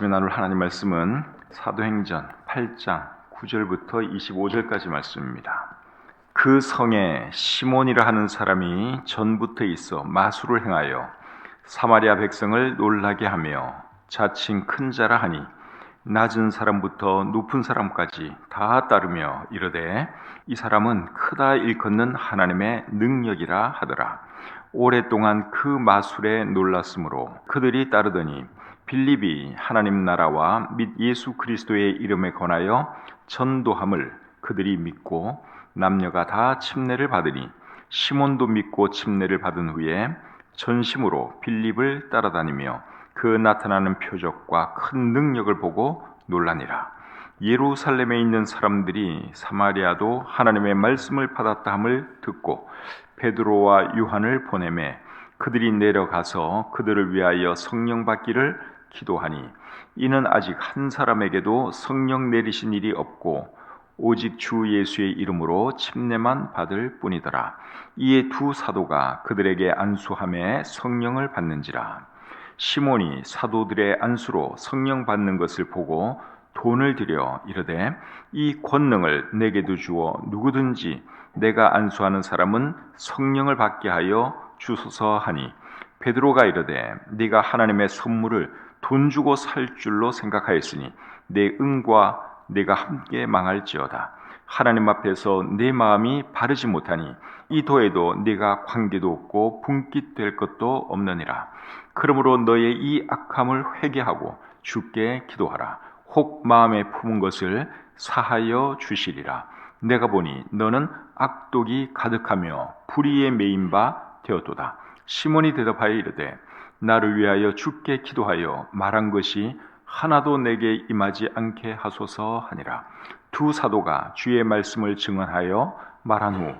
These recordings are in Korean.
아침에 나눌 하나님 말씀은 사도행전 8장 9절부터 25절까지 말씀입니다. 그 성에 시몬이라 하는 사람이 전부터 있어 마술을 행하여 사마리아 백성을 놀라게 하며 자칭 큰 자라 하니 낮은 사람부터 높은 사람까지 다 따르며 이르되 이 사람은 크다 일컫는 하나님의 능력이라 하더라. 오랫동안 그 마술에 놀랐으므로 그들이 따르더니 빌립이 하나님 나라와 및 예수 그리스도의 이름에 권하여 전도함을 그들이 믿고 남녀가 다 침례를 받으니 시몬도 믿고 침례를 받은 후에 전심으로 빌립을 따라다니며 그 나타나는 표적과 큰 능력을 보고 놀라니라. 예루살렘에 있는 사람들이 사마리아도 하나님의 말씀을 받았다 함을 듣고 베드로와 요한을 보내매 그들이 내려가서 그들을 위하여 성령 받기를 기도하니 이는 아직 한 사람에게도 성령 내리신 일이 없고 오직 주 예수의 이름으로 침례만 받을 뿐이더라. 이에 두 사도가 그들에게 안수함에 성령을 받는지라. 시몬이 사도들의 안수로 성령 받는 것을 보고 돈을 들여 이르되 이 권능을 내게도 주어 누구든지 내가 안수하는 사람은 성령을 받게 하여 주소서 하니 베드로가 이르되 네가 하나님의 선물을 돈 주고 살 줄로 생각하였으니 내 응과 내가 함께 망할지어다. 하나님 앞에서 내 마음이 바르지 못하니 이 도에도 네가 관계도 없고 분깃될 것도 없느니라. 그러므로 너의 이 악함을 회개하고 주께 기도하라. 혹 마음에 품은 것을 사하여 주시리라. 내가 보니 너는 악독이 가득하며 불의에 매인 바 되었도다. 시몬이 대답하여 이르되 나를 위하여 주께 기도하여 말한 것이 하나도 내게 임하지 않게 하소서 하니라. 두 사도가 주의 말씀을 증언하여 말한 후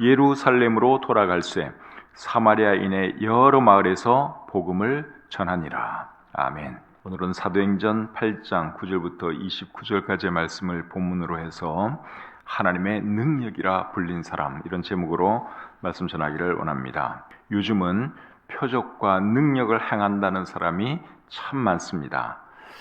예루살렘으로 돌아갈새 사마리아인의 여러 마을에서 복음을 전하니라. 아멘. 오늘은 사도행전 8장 9절부터 29절까지의 말씀을 본문으로 해서 하나님의 능력이라 불린 사람 이런 제목으로 말씀 전하기를 원합니다. 요즘은 표적과 능력을 행한다는 사람이 참 많습니다.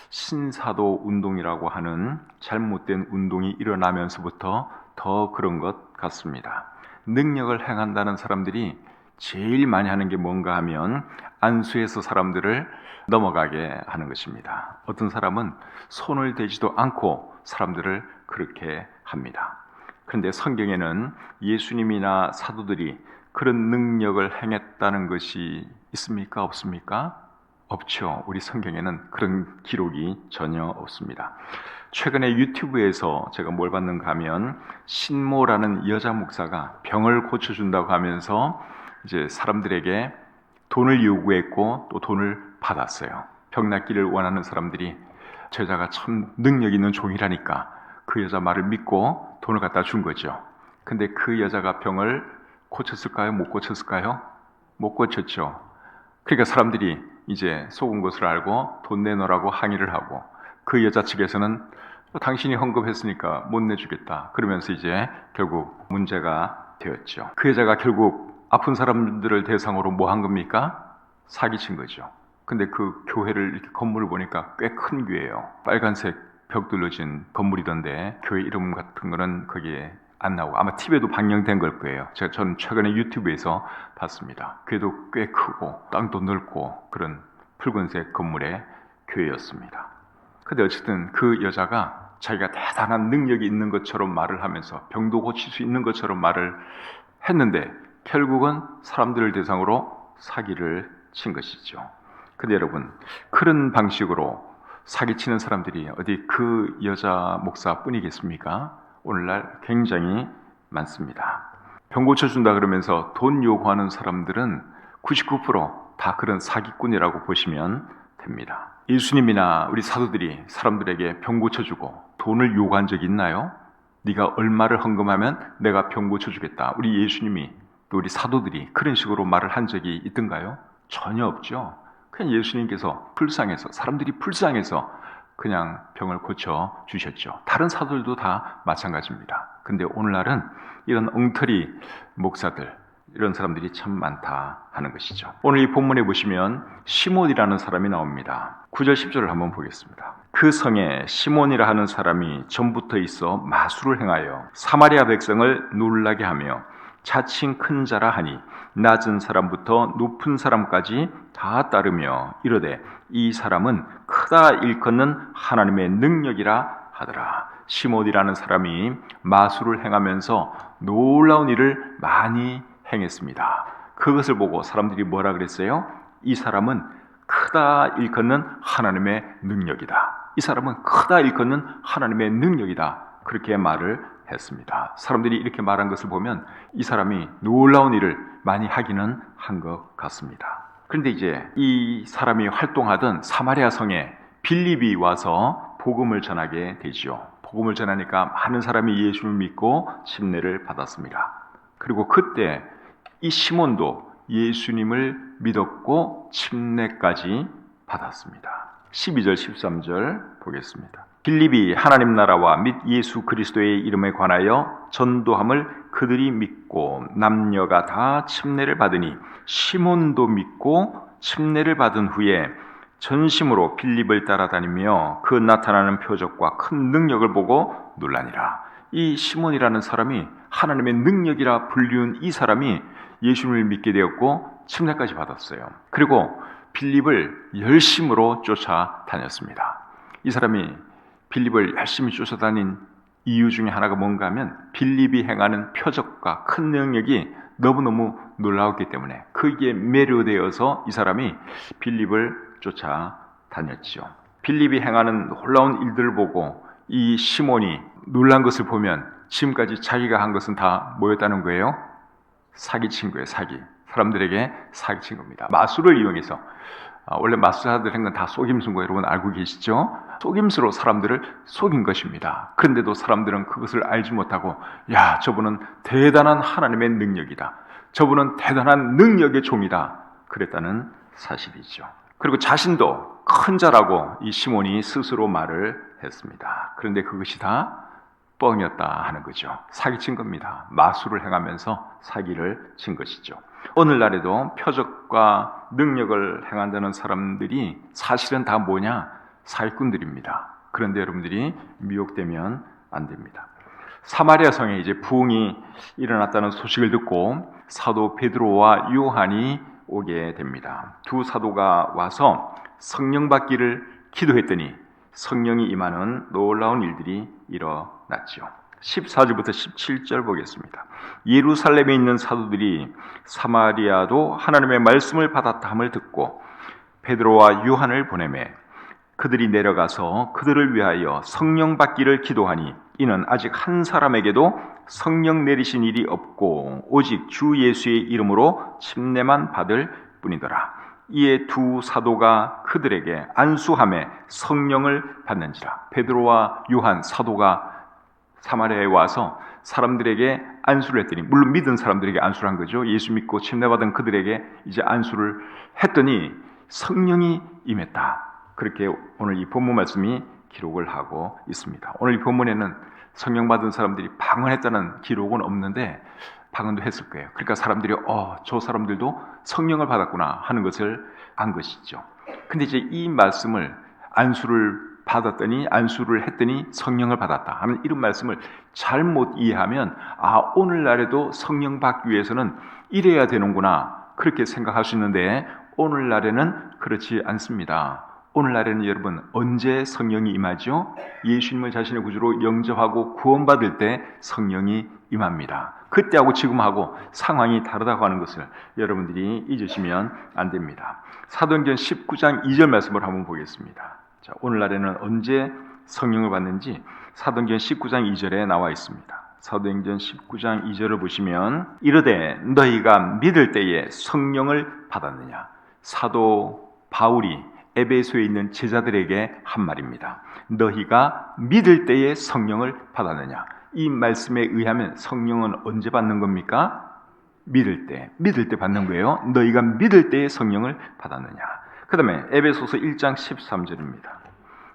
신사도 운동이라고 하는 잘못된 운동이 일어나면서부터 더 그런 것 같습니다. 능력을 행한다는 사람들이 제일 많이 하는 게 뭔가 하면 안수해서 사람들을 넘어가게 하는 것입니다. 어떤 사람은 손을 대지도 않고 사람들을 그렇게 합니다. 그런데 성경에는 예수님이나 사도들이 그런 능력을 행했다는 것이 있습니까? 없습니까? 없죠. 우리 성경에는 그런 기록이 전혀 없습니다. 최근에 유튜브에서 제가 뭘 봤는가 하면 신모라는 여자 목사가 병을 고쳐준다고 하면서 이제 사람들에게 돈을 요구했고 또 돈을 받았어요. 병 낫기를 원하는 사람들이 제자가 참 능력 있는 종이라니까 그 여자 말을 믿고 돈을 갖다 준 거죠. 근데 그 여자가 병을 고쳤을까요? 못 고쳤을까요? 못 고쳤죠. 그러니까 사람들이 이제 속은 것을 알고 돈 내놓으라고 항의를 하고 그 여자 측에서는 당신이 헌금했으니까 못 내주겠다. 그러면서 이제 결국 문제가 되었죠. 그 여자가 결국 아픈 사람들을 대상으로 뭐 한 겁니까? 사기친 거죠. 근데 그 교회를 이렇게 건물을 보니까 꽤 큰 교회예요. 빨간색 벽 둘러진 건물이던데 교회 이름 같은 거는 거기에 안 나오고 아마 TV에도 방영된 걸 거예요. 제가 전 최근에 유튜브에서 봤습니다. 교회도 꽤 크고 땅도 넓고 그런 붉은색 건물의 교회였습니다. 근데 어쨌든 그 여자가 자기가 대단한 능력이 있는 것처럼 말을 하면서 병도 고칠 수 있는 것처럼 말을 했는데 결국은 사람들을 대상으로 사기를 친 것이죠. 근데 여러분 그런 방식으로 사기치는 사람들이 어디 그 여자 목사뿐이겠습니까? 오늘날 굉장히 많습니다. 병 고쳐준다 그러면서 돈 요구하는 사람들은 99%다 그런 사기꾼이라고 보시면 됩니다. 예수님이나 우리 사도들이 사람들에게 병 고쳐주고 돈을 요구한 적 있나요? 네가 얼마를 헌금하면 내가 병 고쳐주겠다. 우리 예수님이 또 우리 사도들이 그런 식으로 말을 한 적이 있던가요? 전혀 없죠. 그냥 예수님께서 불쌍해서 사람들이 불쌍해서 그냥 병을 고쳐 주셨죠. 다른 사도들도 다 마찬가지입니다. 근데 오늘날은 이런 엉터리 목사들, 이런 사람들이 참 많다 하는 것이죠. 오늘 이 본문에 보시면 시몬이라는 사람이 나옵니다. 9절 10절을 한번 보겠습니다. 그 성에 시몬이라 하는 사람이 전부터 있어 마술을 행하여 사마리아 백성을 놀라게 하며 자칭 큰 자라 하니 낮은 사람부터 높은 사람까지 다 따르며 이르되 이 사람은 크다 일컫는 하나님의 능력이라 하더라. 시몬이라는 사람이 마술을 행하면서 놀라운 일을 많이 행했습니다. 그것을 보고 사람들이 뭐라 그랬어요? 이 사람은 크다 일컫는 하나님의 능력이다. 이 사람은 크다 일컫는 하나님의 능력이다. 그렇게 말을 했습니다. 사람들이 이렇게 말한 것을 보면 이 사람이 놀라운 일을 많이 하기는 한 것 같습니다. 그런데 이제 이 사람이 활동하던 사마리아 성에 빌립이 와서 복음을 전하게 되지요. 복음을 전하니까 많은 사람이 예수를 믿고 침례를 받았습니다. 그리고 그때 이 시몬도 예수님을 믿었고 침례까지 받았습니다. 12절 13절 보겠습니다. 빌립이 하나님 나라와 및 예수 그리스도의 이름에 관하여 전도함을 그들이 믿고 남녀가 다 침례를 받으니 시몬도 믿고 침례를 받은 후에 전심으로 빌립을 따라다니며 그 나타나는 표적과 큰 능력을 보고 놀라니라. 이 시몬이라는 사람이 하나님의 능력이라 불리운 이 사람이 예수님을 믿게 되었고 침례까지 받았어요. 그리고 빌립을 열심으로 쫓아다녔습니다. 이 사람이 빌립을 열심히 쫓아다닌 이유 중에 하나가 뭔가 하면 빌립이 행하는 표적과 큰 능력이 너무너무 놀라웠기 때문에 거기에 매료되어서 이 사람이 빌립을 쫓아다녔지요. 빌립이 행하는 놀라운 일들을 보고 이 시몬이 놀란 것을 보면 지금까지 자기가 한 것은 다 뭐였다는 거예요? 사기친 거예요, 사기. 사람들에게 사기친 겁니다. 마술을 이용해서 아, 원래 마술사들 한 건 다 속임수인 거 여러분 알고 계시죠? 속임수로 사람들을 속인 것입니다. 그런데도 사람들은 그것을 알지 못하고 야 저분은 대단한 하나님의 능력이다. 저분은 대단한 능력의 종이다. 그랬다는 사실이죠. 그리고 자신도 큰 자라고 이 시몬이 스스로 말을 했습니다. 그런데 그것이 다 뻥이었다 하는 거죠. 사기친 겁니다. 마술을 행하면서 사기를 친 것이죠. 오늘날에도 표적과 능력을 행한다는 사람들이 사실은 다 뭐냐? 사기꾼들입니다. 그런데 여러분들이 미혹되면 안 됩니다. 사마리아 성에 이제 부흥이 일어났다는 소식을 듣고 사도 베드로와 요한이 오게 됩니다. 두 사도가 와서 성령 받기를 기도했더니 성령이 임하는 놀라운 일들이 일어 났지요. 14절부터 17절 보겠습니다. 예루살렘에 있는 사도들이 사마리아도 하나님의 말씀을 받았다 함을 듣고 베드로와 요한을 보내매 그들이 내려가서 그들을 위하여 성령 받기를 기도하니 이는 아직 한 사람에게도 성령 내리신 일이 없고 오직 주 예수의 이름으로 침례만 받을 뿐이더라. 이에 두 사도가 그들에게 안수함에 성령을 받는지라. 베드로와 요한 사도가 사마리아에 와서 사람들에게 안수를 했더니 물론 믿은 사람들에게 안수를 한 거죠. 예수 믿고 침례받은 그들에게 이제 안수를 했더니 성령이 임했다. 그렇게 오늘 이 본문 말씀이 기록을 하고 있습니다. 오늘 이 본문에는 성령 받은 사람들이 방언했다는 기록은 없는데 방언도 했을 거예요. 그러니까 사람들이 어, 저 사람들도 성령을 받았구나 하는 것을 안 것이죠. 근데 이제 이 말씀을 안수를 받았더니 안수를 했더니 성령을 받았다 하는 이런 말씀을 잘못 이해하면 아 오늘날에도 성령 받기 위해서는 이래야 되는구나 그렇게 생각할 수 있는데 오늘날에는 그렇지 않습니다. 오늘날에는 여러분 언제 성령이 임하죠? 예수님을 자신의 구주로 영접하고 구원받을 때 성령이 임합니다. 그때하고 지금하고 상황이 다르다고 하는 것을 여러분들이 잊으시면 안 됩니다. 사도행전 19장 2절 말씀을 한번 보겠습니다. 자, 오늘날에는 언제 성령을 받는지 사도행전 19장 2절에 나와 있습니다. 사도행전 19장 2절을 보시면 이르되 너희가 믿을 때에 성령을 받았느냐 사도 바울이 에베소에 있는 제자들에게 한 말입니다. 너희가 믿을 때에 성령을 받았느냐 이 말씀에 의하면 성령은 언제 받는 겁니까? 믿을 때, 믿을 때 받는 거예요. 너희가 믿을 때에 성령을 받았느냐. 그 다음에 에베소서 1장 13절입니다.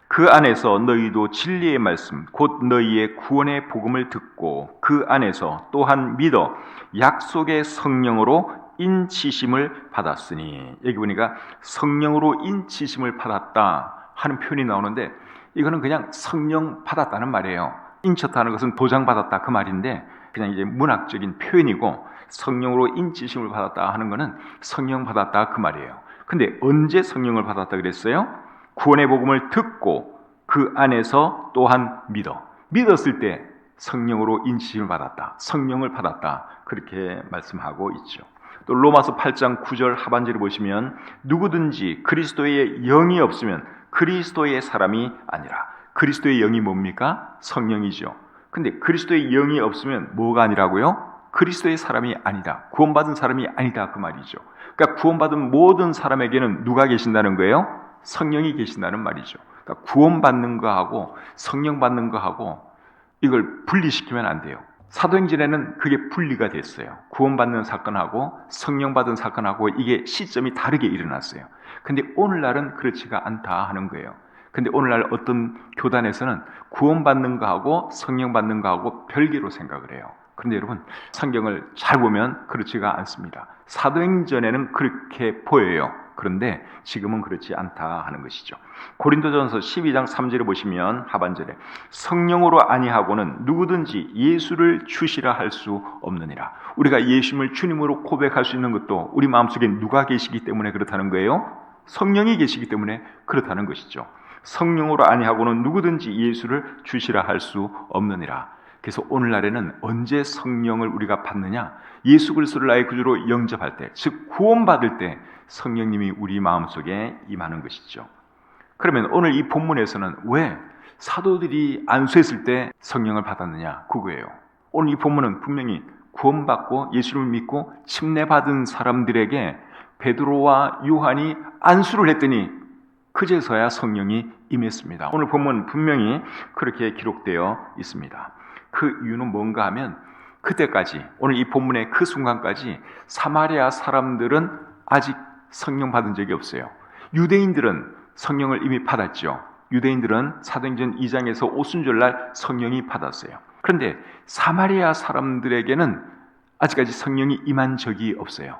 그 안에서 너희도 진리의 말씀 곧 너희의 구원의 복음을 듣고 그 안에서 또한 믿어 약속의 성령으로 인치심을 받았으니 여기 보니까 성령으로 인치심을 받았다 하는 표현이 나오는데 이거는 그냥 성령 받았다는 말이에요. 인쳤다는 것은 도장 받았다 그 말인데 그냥 이제 문학적인 표현이고 성령으로 인치심을 받았다 하는 것은 성령 받았다 그 말이에요. 근데 언제 성령을 받았다 그랬어요? 구원의 복음을 듣고 그 안에서 또한 믿어. 믿었을 때 성령으로 인치심을 받았다. 성령을 받았다. 그렇게 말씀하고 있죠. 또 로마서 8장 9절 하반절을 보시면 누구든지 그리스도의 영이 없으면 그리스도의 사람이 아니라 그리스도의 영이 뭡니까? 성령이죠. 근데 그리스도의 영이 없으면 뭐가 아니라고요? 그리스도의 사람이 아니다. 구원받은 사람이 아니다. 그 말이죠. 그러니까 구원받은 모든 사람에게는 누가 계신다는 거예요? 성령이 계신다는 말이죠. 그러니까 구원받는 거하고 성령 받는 거하고 이걸 분리시키면 안 돼요. 사도행전에는 그게 분리가 됐어요. 구원받는 사건하고 성령 받은 사건하고 이게 시점이 다르게 일어났어요. 근데 오늘날은 그렇지가 않다 하는 거예요. 근데 오늘날 어떤 교단에서는 구원받는 거하고 성령 받는 거하고 별개로 생각을 해요. 그런데 여러분 성경을 잘 보면 그렇지가 않습니다. 사도행전에는 그렇게 보여요. 그런데 지금은 그렇지 않다 하는 것이죠. 고린도전서 12장 3절을 보시면 하반절에 성령으로 아니하고는 누구든지 예수를 주시라 할 수 없느니라. 우리가 예수님을 주님으로 고백할 수 있는 것도 우리 마음속에 누가 계시기 때문에 그렇다는 거예요. 성령이 계시기 때문에 그렇다는 것이죠. 성령으로 아니하고는 누구든지 예수를 주시라 할 수 없느니라. 그래서 오늘날에는 언제 성령을 우리가 받느냐? 예수 그리스도를 나의 구주로 영접할 때, 즉 구원받을 때 성령님이 우리 마음속에 임하는 것이죠. 그러면 오늘 이 본문에서는 왜 사도들이 안수했을 때 성령을 받았느냐? 그거예요. 오늘 이 본문은 분명히 구원받고 예수를 믿고 침례받은 사람들에게 베드로와 요한이 안수를 했더니 그제서야 성령이 임했습니다. 오늘 본문 분명히 그렇게 기록되어 있습니다. 그 이유는 뭔가 하면 그때까지 오늘 이 본문의 그 순간까지 사마리아 사람들은 아직 성령 받은 적이 없어요. 유대인들은 성령을 이미 받았죠. 유대인들은 사도행전 2장에서 오순절날 성령이 받았어요. 그런데 사마리아 사람들에게는 아직까지 성령이 임한 적이 없어요.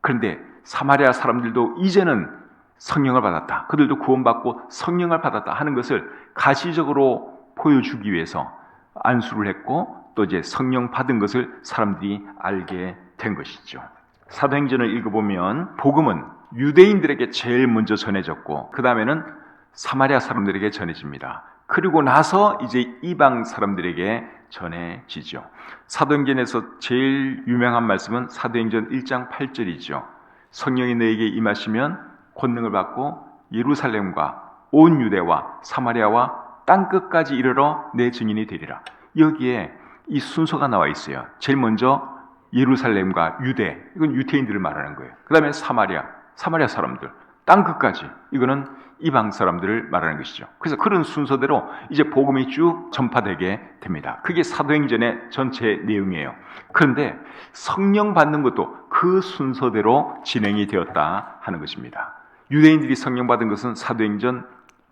그런데 사마리아 사람들도 이제는 성령을 받았다. 그들도 구원받고 성령을 받았다 하는 것을 가시적으로 보여주기 위해서 안수를 했고 또 이제 성령 받은 것을 사람들이 알게 된 것이죠. 사도행전을 읽어보면 복음은 유대인들에게 제일 먼저 전해졌고 그 다음에는 사마리아 사람들에게 전해집니다. 그리고 나서 이제 이방 사람들에게 전해지죠. 사도행전에서 제일 유명한 말씀은 사도행전 1장 8절이죠. 성령이 너에게 임하시면 권능을 받고 예루살렘과 온 유대와 사마리아와 땅 끝까지 이르러 내 증인이 되리라. 여기에 이 순서가 나와 있어요. 제일 먼저 예루살렘과 유대, 이건 유태인들을 말하는 거예요. 그 다음에 사마리아, 사마리아 사람들, 땅 끝까지, 이거는 이방 사람들을 말하는 것이죠. 그래서 그런 순서대로 이제 복음이 쭉 전파되게 됩니다. 그게 사도행전의 전체 내용이에요. 그런데 성령 받는 것도 그 순서대로 진행이 되었다 하는 것입니다. 유대인들이 성령 받은 것은 사도행전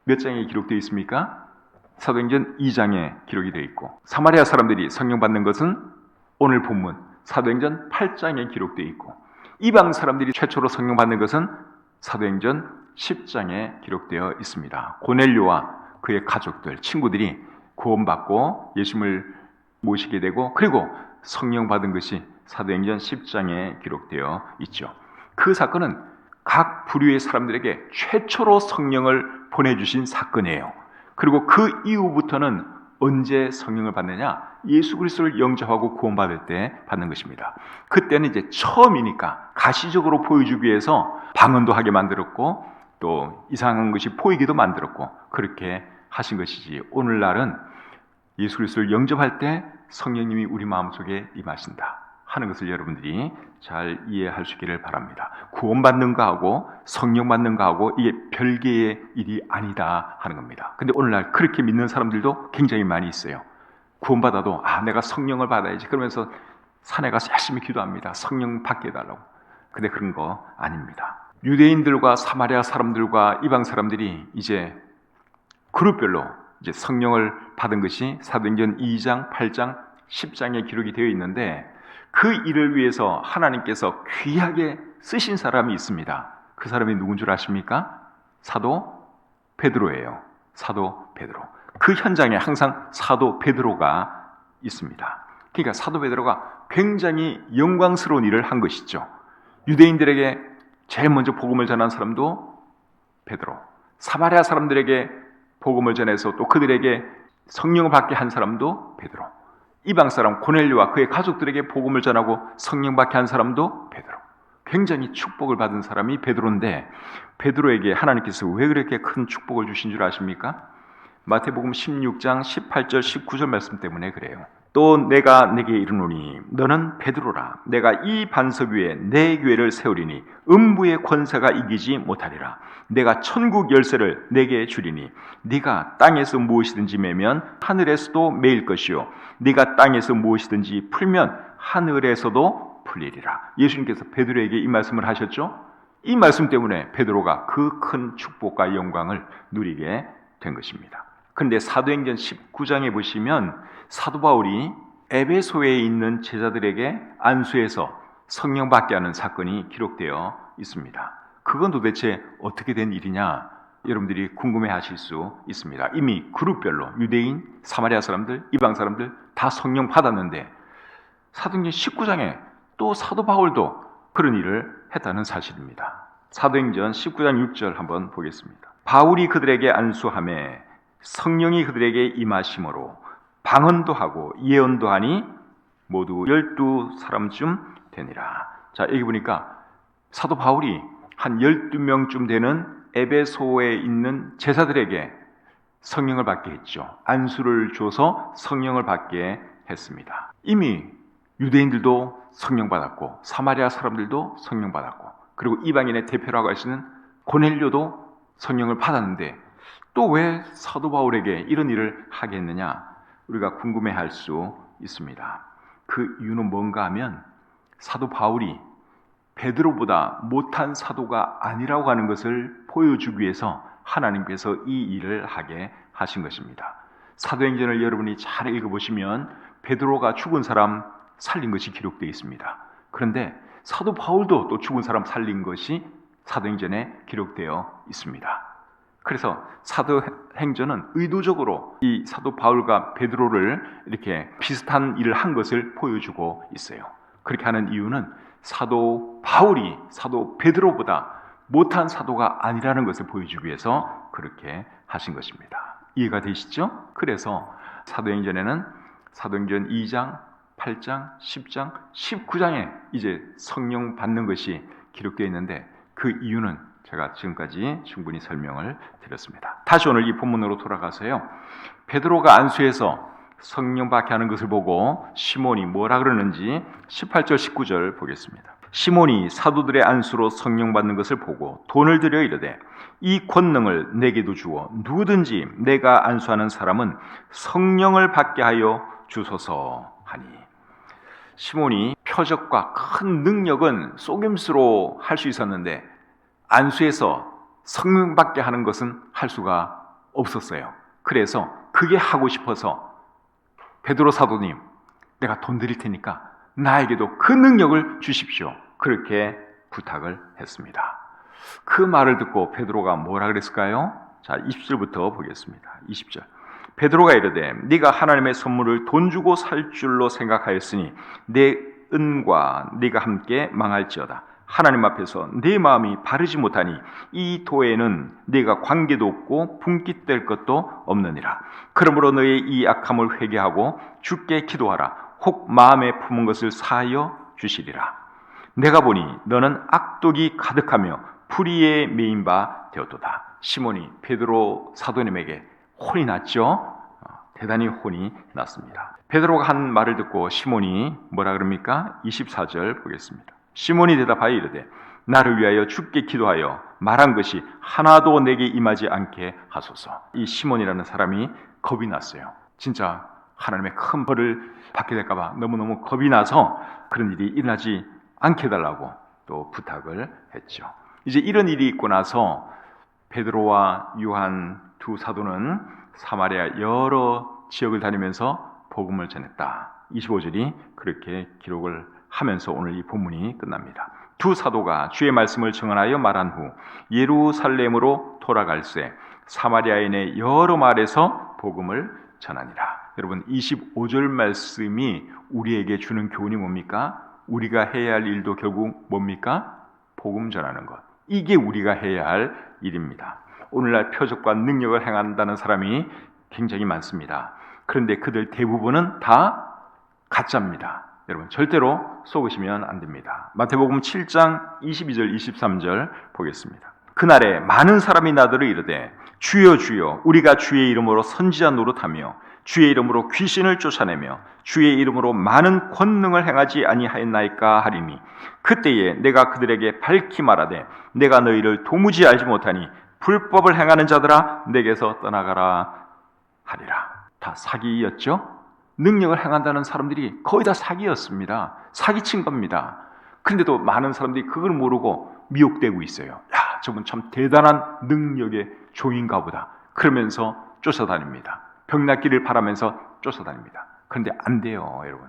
몇 장에 기록되어 있습니까? 사도행전 2장에 기록이 되어 있고 사마리아 사람들이 성령 받는 것은 오늘 본문 사도행전 8장에 기록되어 있고 이방 사람들이 최초로 성령 받는 것은 사도행전 10장에 기록되어 있습니다. 고넬료와 그의 가족들, 친구들이 구원받고 예수님을 모시게 되고 그리고 성령 받은 것이 사도행전 10장에 기록되어 있죠. 그 사건은 각 부류의 사람들에게 최초로 성령을 보내주신 사건이에요. 그리고 그 이후부터는 언제 성령을 받느냐? 예수 그리스도를 영접하고 구원받을 때 받는 것입니다. 그때는 이제 처음이니까 가시적으로 보여주기 위해서 방언도 하게 만들었고 또 이상한 것이 보이기도 만들었고 그렇게 하신 것이지 오늘날은 예수 그리스도를 영접할 때 성령님이 우리 마음속에 임하신다 하는 것을 여러분들이 잘 이해할 수 있기를 바랍니다. 구원받는 거하고 성령 받는 거하고 이게 별개의 일이 아니다 하는 겁니다. 근데 오늘날 그렇게 믿는 사람들도 굉장히 많이 있어요. 구원받아도 아 내가 성령을 받아야지 그러면서 산에 가서 열심히 기도합니다. 성령 받게 해달라고. 근데 그런 거 아닙니다. 유대인들과 사마리아 사람들과 이방 사람들이 이제 그룹별로 이제 성령을 받은 것이 사도행전 2장, 8장, 10장에 기록이 되어 있는데 그 일을 위해서 하나님께서 귀하게 쓰신 사람이 있습니다. 그 사람이 누군 줄 아십니까? 사도 베드로예요. 사도 베드로. 그 현장에 항상 사도 베드로가 있습니다. 그러니까 사도 베드로가 굉장히 영광스러운 일을 한 것이죠. 유대인들에게 제일 먼저 복음을 전한 사람도 베드로. 사마리아 사람들에게 복음을 전해서 또 그들에게 성령을 받게 한 사람도 베드로. 이방 사람 고넬료와 그의 가족들에게 복음을 전하고 성령 받게 한 사람도 베드로. 굉장히 축복을 받은 사람이 베드로인데 베드로에게 하나님께서 왜 그렇게 큰 축복을 주신 줄 아십니까? 마태복음 16장 18절 19절 말씀 때문에 그래요. 또 내가 내게 이르노니 너는 베드로라. 내가 이 반석 위에 내 교회를 세우리니 음부의 권세가 이기지 못하리라. 내가 천국 열쇠를 내게 주리니 네가 땅에서 무엇이든지 매면 하늘에서도 매일 것이요. 네가 땅에서 무엇이든지 풀면 하늘에서도 풀리리라. 예수님께서 베드로에게 이 말씀을 하셨죠? 이 말씀 때문에 베드로가 그 큰 축복과 영광을 누리게 된 것입니다. 그런데 사도행전 19장에 보시면 사도 바울이 에베소에 있는 제자들에게 안수해서 성령 받게 하는 사건이 기록되어 있습니다. 그건 도대체 어떻게 된 일이냐? 여러분들이 궁금해 하실 수 있습니다. 이미 그룹별로 유대인, 사마리아 사람들, 이방 사람들 다 성령 받았는데 사도행전 19장에 또 사도 바울도 그런 일을 했다는 사실입니다. 사도행전 19장 6절 한번 보겠습니다. 바울이 그들에게 안수함에 성령이 그들에게 임하심으로 방언도 하고 예언도 하니 모두 열두 사람쯤 되니라. 자, 여기 보니까 사도 바울이 한 열두 명쯤 되는 에베소에 있는 제사들에게 성령을 받게 했죠. 안수를 줘서 성령을 받게 했습니다. 이미 유대인들도 성령 받았고 사마리아 사람들도 성령 받았고 그리고 이방인의 대표라고 하시는 고넬료도 성령을 받았는데 또 왜 사도 바울에게 이런 일을 하게 했느냐? 우리가 궁금해할 수 있습니다. 그 이유는 뭔가 하면 사도 바울이 베드로보다 못한 사도가 아니라고 하는 것을 보여주기 위해서 하나님께서 이 일을 하게 하신 것입니다. 사도행전을 여러분이 잘 읽어보시면 베드로가 죽은 사람 살린 것이 기록되어 있습니다. 그런데 사도 바울도 또 죽은 사람 살린 것이 사도행전에 기록되어 있습니다. 그래서 사도 행전은 의도적으로 이 사도 바울과 베드로를 이렇게 비슷한 일을 한 것을 보여주고 있어요. 그렇게 하는 이유는 사도 바울이 사도 베드로보다 못한 사도가 아니라는 것을 보여주기 위해서 그렇게 하신 것입니다. 이해가 되시죠? 그래서 사도행전에는 사도행전 2장, 8장, 10장, 19장에 이제 성령 받는 것이 기록되어 있는데 그 이유는 제가 지금까지 충분히 설명을 드렸습니다. 다시 오늘 이 본문으로 돌아가서요. 베드로가 안수해서 성령 받게 하는 것을 보고 시몬이 뭐라 그러는지 18절 19절 보겠습니다. 시몬이 사도들의 안수로 성령 받는 것을 보고 돈을 들여 이르되 이 권능을 내게도 주어 누구든지 내가 안수하는 사람은 성령을 받게 하여 주소서 하니 시몬이 표적과 큰 능력은 속임수로 할 수 있었는데 안수해서 성령 받게 하는 것은 할 수가 없었어요. 그래서 그게 하고 싶어서 베드로 사도님 내가 돈 드릴 테니까 나에게도 그 능력을 주십시오. 그렇게 부탁을 했습니다. 그 말을 듣고 베드로가 뭐라 그랬을까요? 자, 20절부터 보겠습니다. 20절. 베드로가 이르되 네가 하나님의 선물을 돈 주고 살 줄로 생각하였으니 내 은과 네가 함께 망할지어다. 하나님 앞에서 내 마음이 바르지 못하니 이 도에는 네가 관계도 없고 분깃될 것도 없느니라. 그러므로 너의 이 악함을 회개하고 주께 기도하라. 혹 마음에 품은 것을 사하여 주시리라. 내가 보니 너는 악독이 가득하며 불의에 메인 바 되었도다. 시몬이 베드로 사도님에게 혼이 났죠. 어, 대단히 혼이 났습니다. 베드로가 한 말을 듣고 시몬이 뭐라 그럽니까? 24절 보겠습니다. 시몬이 대답하여 이르되 나를 위하여 죽게 기도하여 말한 것이 하나도 내게 임하지 않게 하소서. 이 시몬이라는 사람이 겁이 났어요. 진짜 하나님의 큰 벌을 받게 될까봐 너무너무 겁이 나서 그런 일이 일어나지 않게 해달라고 또 부탁을 했죠. 이제 이런 일이 있고 나서 베드로와 두두 사도는 사마리아 여러 지역을 다니면서 복음을 전했다. 25절이 그렇게 기록을 하면서 오늘 이 본문이 끝납니다. 두 사도가 주의 말씀을 증언하여 말한 후 예루살렘으로 돌아갈새 사마리아인의 여러 말에서 복음을 전하니라. 여러분 25절 말씀이 우리에게 주는 교훈이 뭡니까? 우리가 해야 할 일도 결국 뭡니까? 복음 전하는 것. 이게 우리가 해야 할 일입니다. 오늘날 표적과 능력을 행한다는 사람이 굉장히 많습니다. 그런데 그들 대부분은 다 가짜입니다. 여러분 절대로 속으시면 안 됩니다. 마태복음 7장 22절 23절 보겠습니다. 그날에 많은 사람이 나더러 이르되 주여 주여 우리가 주의 이름으로 선지자 노릇하며 주의 이름으로 귀신을 쫓아내며 주의 이름으로 많은 권능을 행하지 아니하였나이까 하리니 그때에 내가 그들에게 밝히 말하되 내가 너희를 도무지 알지 못하니 불법을 행하는 자들아 내게서 떠나가라 하리라. 다 사기였죠? 능력을 행한다는 사람들이 거의 다 사기였습니다. 사기친 겁니다. 근데도 많은 사람들이 그걸 모르고 미혹되고 있어요. 야, 저분 참 대단한 능력의 종인가 보다. 그러면서 쫓아다닙니다. 병낫기를 바라면서 쫓아다닙니다. 그런데 안 돼요, 여러분.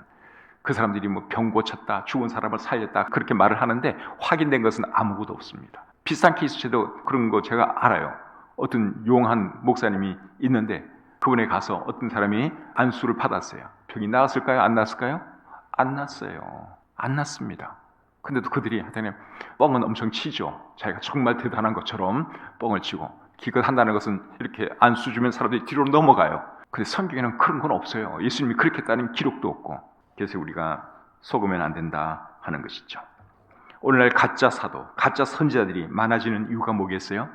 그 사람들이 뭐 병 고쳤다, 죽은 사람을 살렸다 그렇게 말을 하는데 확인된 것은 아무것도 없습니다. 비슷한 케이스도 그런 거 제가 알아요. 어떤 용한 목사님이 있는데 그분에 가서 어떤 사람이 안수를 받았어요. 병이 나았을까요? 안 나았을까요? 안 났어요. 안 났습니다. 근데도 그들이 하여튼 뻥은 엄청 치죠. 자기가 정말 대단한 것처럼 뻥을 치고 기껏 한다는 것은 이렇게 안수 주면 사람들이 뒤로 넘어가요. 근데 성경에는 그런 건 없어요. 예수님이 그렇게 했다는 기록도 없고. 그래서 우리가 속으면 안 된다 하는 것이죠. 오늘날 가짜 사도, 가짜 선지자들이 많아지는 이유가 뭐겠어요?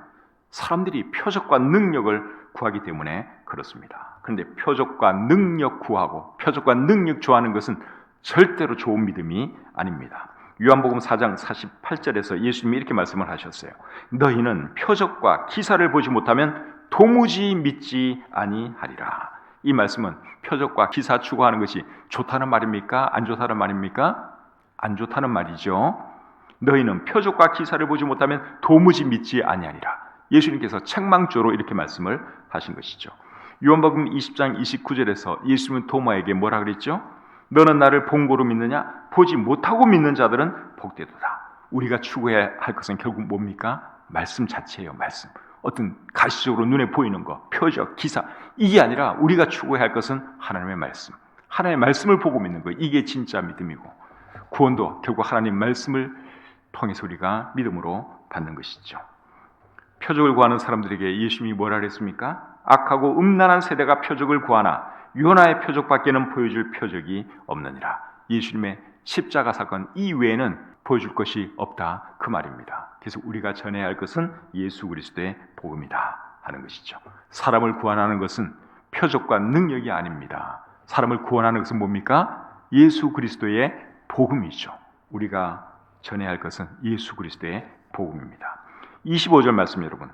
사람들이 표적과 능력을 구하기 때문에 그렇습니다. 그런데 표적과 능력 구하고 표적과 능력 좋아하는 것은 절대로 좋은 믿음이 아닙니다. 요한복음 4장 48절에서 예수님이 이렇게 말씀을 하셨어요. 너희는 표적과 기사를 보지 못하면 도무지 믿지 아니하리라. 이 말씀은 표적과 기사 추구하는 것이 좋다는 말입니까? 안 좋다는 말입니까? 안 좋다는 말이죠. 너희는 표적과 기사를 보지 못하면 도무지 믿지 아니하리라. 예수님께서 책망조로 이렇게 말씀을 하신 것이죠. 요한복음 20장 29절에서 예수님은 도마에게 뭐라 그랬죠? 너는 나를 본고로 믿느냐? 보지 못하고 믿는 자들은 복되도다. 우리가 추구해야 할 것은 결국 뭡니까? 말씀 자체예요, 말씀. 어떤 가시적으로 눈에 보이는 것, 표적, 기사 이게 아니라 우리가 추구해야 할 것은 하나님의 말씀. 하나님의 말씀을 보고 믿는 거 이게 진짜 믿음이고 구원도 결국 하나님 말씀을 통해서 우리가 믿음으로 받는 것이죠. 표적을 구하는 사람들에게 예수님이 뭐라 그랬습니까? 악하고 음란한 세대가 표적을 구하나 요나의 표적밖에는 보여줄 표적이 없느니라. 예수님의 십자가 사건 이외에는 보여줄 것이 없다 그 말입니다. 그래서 우리가 전해야 할 것은 예수 그리스도의 복음이다 하는 것이죠. 사람을 구원하는 것은 표적과 능력이 아닙니다. 사람을 구원하는 것은 뭡니까? 예수 그리스도의 복음이죠. 우리가 전해야 할 것은 예수 그리스도의 복음입니다. 25절 말씀 여러분.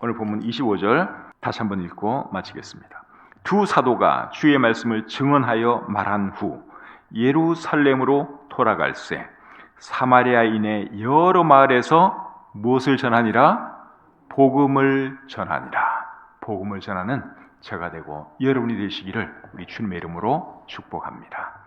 오늘 본문 25절 다시 한번 읽고 마치겠습니다. 두 사도가 주의 말씀을 증언하여 말한 후 예루살렘으로 돌아갈새 사마리아인의 여러 마을에서 무엇을 전하니라? 복음을 전하니라. 복음을 전하는 제가 되고 여러분이 되시기를 우리 주님의 이름으로 축복합니다.